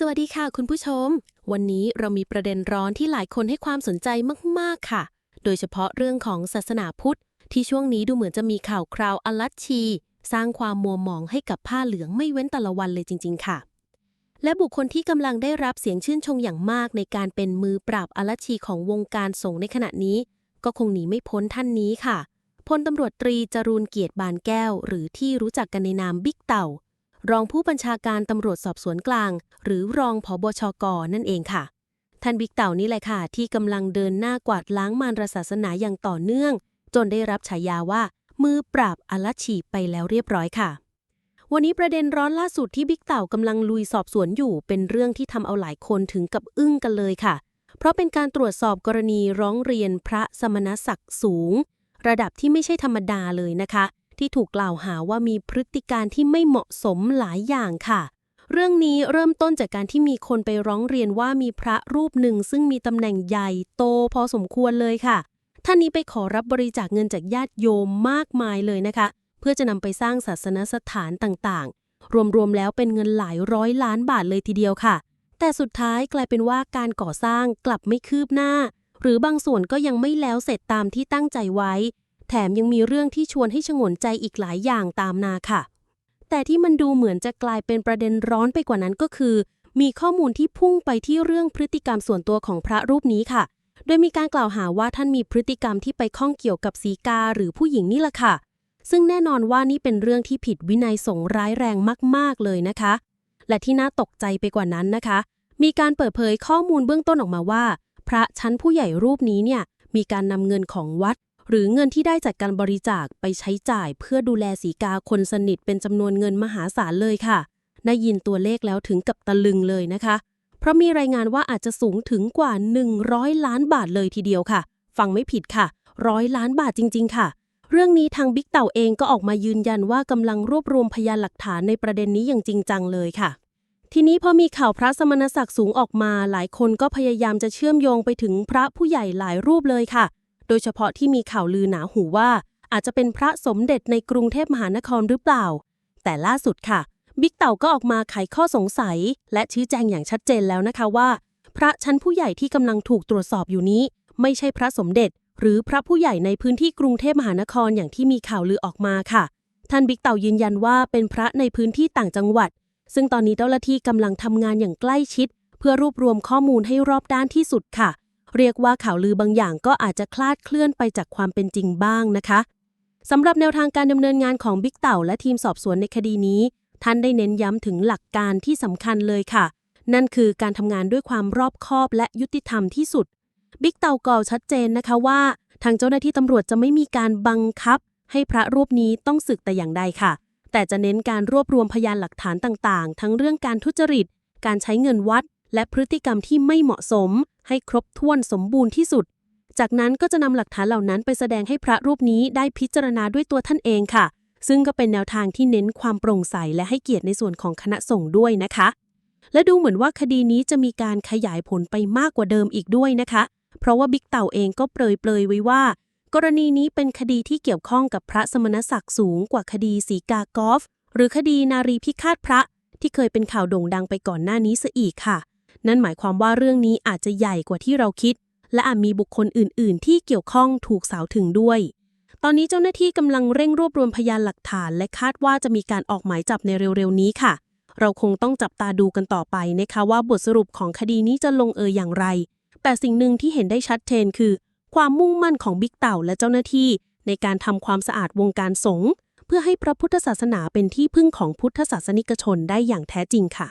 สวัสดีค่ะคุณผู้ชม วันนี้เรามีประเด็นร้อนที่หลายคนให้ความสนใจมาก ๆ ค่ะ โดยเฉพาะเรื่องของศาสนาพุทธ ที่ช่วงนี้ดูเหมือนจะมีข่าวคราวอลัชชี สร้างความมัวหมองให้กับผ้าเหลืองไม่เว้นแต่ละวันเลยจริง ๆ ค่ะ และบุคคลที่กำลังได้รับเสียงชื่นชมอย่างมากในการเป็นมือปราบอลัชชีของวงการสงฆ์ในขณะนี้ ก็คงหนีไม่พ้นท่านนี้ค่ะพลตำรวจตรีจรูนเกียรติบานแก้ว หรือที่รู้จักกันในนามบิ๊กเต่า รองผู้บัญชาการตำรวจสอบสวนกลาง หรือรองผบชกนั่นเองค่ะ ท่านบิ๊กเต่านี่แหละค่ะ ที่กำลังเดินหน้ากวาดล้างมารศาสนาอย่างต่อเนื่อง จนได้รับฉายาว่า มือปราบอลัชชีไปแล้วเรียบร้อยค่ะ วันนี้ประเด็นร้อนล่าสุดที่บิ๊กเต่ากำลังลุยสอบสวนอยู่ เป็นเรื่องที่ทำเอาหลายคนถึงกับอึ้งกันเลยค่ะ เพราะเป็นการตรวจสอบกรณีร้องเรียนพระสมณศักดิ์สูง ระดับที่ไม่ใช่ธรรมดาเลยนะคะ ที่ถูกกล่าวหาว่ามีพฤติการที่ไม่เหมาะสมหลายอย่างค่ะ เรื่องนี้เริ่มต้นจากการที่มีคนไปร้องเรียนว่ามีพระรูปหนึ่ง ซึ่งมีตำแหน่งใหญ่โตพอสมควรเลยค่ะ ท่านนี้ไปขอรับบริจาคเงินจากญาติโยมมากมายเลยนะคะ เพื่อจะนำไปสร้างศาสนสถานต่างๆ รวมๆแล้วเป็นเงินหลายร้อยล้านบาทเลยทีเดียวค่ะ แต่สุดท้ายกลายเป็นว่าการก่อสร้างกลับไม่คืบหน้า หรือบางส่วนก็ยังไม่แล้วเสร็จตามที่ตั้งใจไว้ แถมยังมีเรื่องที่ชวนให้ชงนใจอีกหลายอย่างตามนาค่ะ แต่ที่มันดูเหมือนจะกลายเป็นประเด็นร้อนไปกว่านั้นก็คือ มีข้อมูลที่พุ่งไปที่เรื่องพฤติกรรมส่วนตัวของพระรูปนี้ค่ะ โดยมีการกล่าวหาว่าท่านมีพฤติกรรมที่ไปข้องเกี่ยวกับสีกาหรือผู้หญิงนี่แหละค่ะ ซึ่งแน่นอนว่านี่เป็นเรื่องที่ผิดวินัยสงร้ายแรงมาก ๆ เลยนะคะ และที่น่าตกใจไปกว่านั้นนะคะ มีการเปิดเผยข้อมูลเบื้องต้นออกมาว่า พระชั้นผู้ใหญ่รูปนี้เนี่ยมีการนำเงินของวัด หรือเงินที่ได้จากการบริจาคไปใช้จ่ายเพื่อดูแลสีกาคนสนิทเป็นจำนวนเงินมหาศาลเลยค่ะ ได้ยินตัวเลขแล้วถึงกับตะลึงเลยนะคะ เพราะมีรายงานว่าอาจจะสูงถึงกว่า 100 ล้านบาทเลยทีเดียวค่ะ ฟังไม่ผิดค่ะร้อยล้านบาทจริง ๆ ค่ะเรื่องนี้ทางบิ๊กเต่าเองก็ออกมายืนยันว่ากำลังรวบรวมพยานหลักฐานในประเด็นนี้อย่างจริงจังเลยค่ะ ทีนี้พอมีข่าวพระสมณศักดิ์สูงออกมา หลายคนก็พยายามจะเชื่อมโยงไปถึงพระผู้ใหญ่หลายรูปเลยค่ะ โดยเฉพาะที่มีข่าวลือหนาหูว่า อาจจะเป็นพระสมเด็จในกรุงเทพมหานครหรือเปล่า แต่ล่าสุดค่ะ บิ๊กเต่าก็ออกมาไขข้อสงสัย และชี้แจงอย่างชัดเจนแล้วนะคะว่า พระชั้นผู้ใหญ่ที่กำลังถูกตรวจสอบอยู่นี้ ไม่ใช่พระสมเด็จ หรือพระผู้ใหญ่ในพื้นที่กรุงเทพมหานครอย่างที่มีข่าวลือออกมาค่ะ ท่านบิ๊กเต่ายืนยันว่าเป็นพระในพื้นที่ต่างจังหวัด ซึ่งตอนนี้เจ้าหน้าที่กำลังทำงานอย่างใกล้ชิด เพื่อรวบรวมข้อมูลให้รอบด้านที่สุดค่ะ เรียกว่าข่าวลือบางอย่างก็อาจจะคลาดเคลื่อนไปจากความเป็นจริงบ้างนะคะสำหรับแนวทางการดำเนินงานของบิ๊กเต่าและทีมสอบสวนในคดีนี้ ท่านได้เน้นย้ำถึงหลักการที่สำคัญเลยค่ะ นั่นคือการทำงานด้วยความรอบคอบและยุติธรรมที่สุดบิ๊กเต่ากล่าวชัดเจนนะคะว่า ทางเจ้าหน้าที่ตำรวจจะไม่มีการบังคับ ให้พระรูปนี้ต้องสึกแต่อย่างใดค่ะ แต่จะเน้นการรวบรวมพยานหลักฐานต่างๆ ทั้งเรื่องการทุจริต การใช้เงินวัด และพฤติกรรมที่ไม่เหมาะสม ให้ครบถ้วนสมบูรณ์ที่สุด จากนั้นก็จะนำหลักฐานเหล่านั้นไปแสดงให้พระรูปนี้ได้พิจารณาด้วยตัวท่านเองค่ะ ซึ่งก็เป็นแนวทางที่เน้นความโปร่งใสและให้เกียรติในส่วนของคณะสงฆ์ด้วยนะคะ และดูเหมือนว่าคดีนี้จะมีการขยายผลไปมากกว่าเดิมอีกด้วยนะคะ เพราะว่าบิ๊กเต่าเองก็เปรยเปรยไว้ว่า กรณีนี้เป็นคดีที่เกี่ยวข้องกับพระสมณศักดิ์สูงกว่าคดีสีกากอฟหรือคดีนารีพิฆาตพระที่เคยเป็นข่าวโด่งดังไปก่อนหน้านี้ซะอีกค่ะ นั่นหมายความว่าเรื่องนี้อาจจะใหญ่กว่าที่เราคิด และอาจมีบุคคลอื่น ๆ ที่เกี่ยวข้องถูกสาวถึงด้วย ตอนนี้เจ้าหน้าที่กำลังเร่งรวบรวมพยานหลักฐาน และคาดว่าจะมีการออกหมายจับในเร็ว ๆ นี้ค่ะ เราคงต้องจับตาดูกันต่อไปนะคะว่าบทสรุปของคดีนี้จะลงเอยอย่างไร แต่สิ่งหนึ่งที่เห็นได้ชัดเจนคือ ความมุ่งมั่นของบิ๊กเต่าและเจ้าหน้าที่ ในการทำความสะอาดวงการสงฆ์เพื่อให้พระพุทธศาสนาเป็นที่พึ่งของพุทธศาสนิกชนได้อย่างแท้จริงค่ะ